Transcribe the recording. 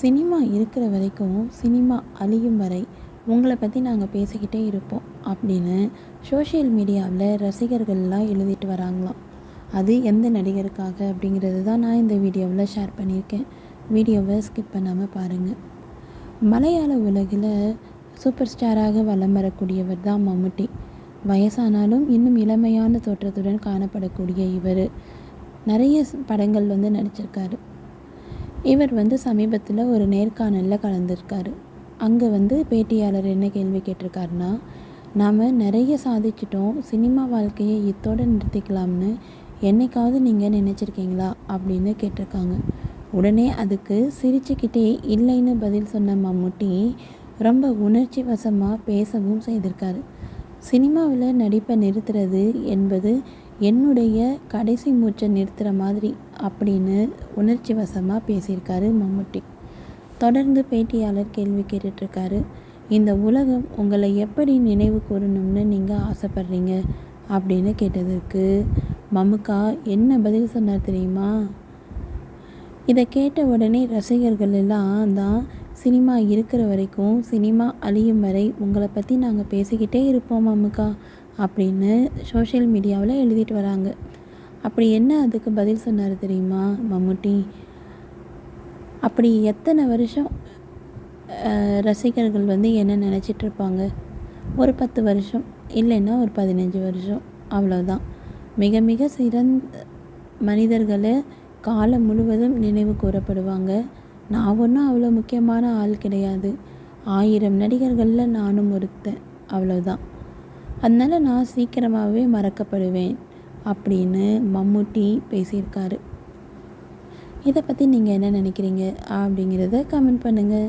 Cinema இருக்கிற வரைக்கும் cinema அழியும் வரை உங்களை பற்றி நாங்கள் பேசிக்கிட்டே இருப்போம் அப்படின்னு சோஷியல் மீடியாவில் ரசிகர்கள்லாம் எழுதிட்டு வராங்களாம். அது எந்த நடிகருக்காக அப்படிங்கிறது தான் நான் இந்த வீடியோவில் ஷேர் பண்ணியிருக்கேன். வீடியோவை ஸ்கிப் பண்ணாமல் பாருங்கள் மலையாள உலகில் சூப்பர் ஸ்டாராக வலம் வரக்கூடியவர் தான் மம்முட்டி. வயசானாலும் இன்னும் இளமையான தோற்றத்துடன் காணப்படக்கூடிய இவர். நிறைய படங்கள் வந்து நடிச்சிருக்காரு. இவர் வந்து சமீபத்தில் ஒரு நேர்காணலில் கலந்துருக்காரு. அங்கே வந்து பேட்டியாளர் என்ன கேள்வி கேட்டிருக்காருன்னா நாம் நிறைய சாதிச்சிட்டோம் சினிமா வாழ்க்கையை இத்தோடு நிறுத்திக்கலாம்னு என்னைக்காவது நீங்கள் நினச்சிருக்கீங்களா? அப்படின்னு கேட்டிருக்காங்க. உடனே அதுக்கு சிரிச்சுக்கிட்டே இல்லைன்னு பதில் சொன்ன மம்முட்டி ரொம்ப உணர்ச்சி வசமாக பேசவும் செய்திருக்காரு. சினிமாவில் நடிப்பை நிறுத்துறது என்பது என்னுடைய கடைசி மூச்சை நிறுத்துகிற மாதிரி அப்படின்னு உணர்ச்சி வசமாக பேசியிருக்காரு மம்முட்டி. தொடர்ந்து பேட்டியாளர் கேள்வி கேட்டுட்ருக்காரு இந்த உலகம் உங்களை எப்படி நினைவு கூறணும்னு நீங்கள் ஆசைப்பட்றீங்க? அப்படின்னு கேட்டதற்கு மமுக்கா என்ன பதில் சொன்னார் தெரியுமா? இதை கேட்ட உடனே ரசிகர்கள் எல்லாம் தான் சினிமா இருக்கிற வரைக்கும் சினிமா அழியும் வரை உங்களை பற்றி நாங்கள் பேசிக்கிட்டே இருப்போம் மம்முக்கா. அப்படின்னு சோஷியல் மீடியாவில் எழுதிட்டு வராங்க. அப்படி என்ன அதுக்கு பதில் சொன்னார் தெரியுமா மம்முட்டி? அப்படி எத்தனை வருஷம் ரசிகர்கள் வந்து என்ன நினச்சிட்ருப்பாங்க ஒரு பத்து வருஷம் இல்லைன்னா ஒரு பதினஞ்சு வருஷம் அவ்வளோதான் மிக மிக சிறந்த மனிதர்களை காலம் முழுவதும் நினைவு கூறப்படுவாங்க. நான் ஒன்றும் அவ்வளோ முக்கியமான ஆள் கிடையாது. ஆயிரம் நடிகர்களில் நானும் ஒருத்தன் அவ்வளோதான் அதனால் நான் சீக்கிரமாகவே மறக்கப்படுவேன் அப்படின்னு மம்முட்டி பேசியிருக்காரு. இதை பற்றி நீங்கள் என்ன நினைக்கிறீங்க அப்படிங்கிறத கமெண்ட் பண்ணுங்கள்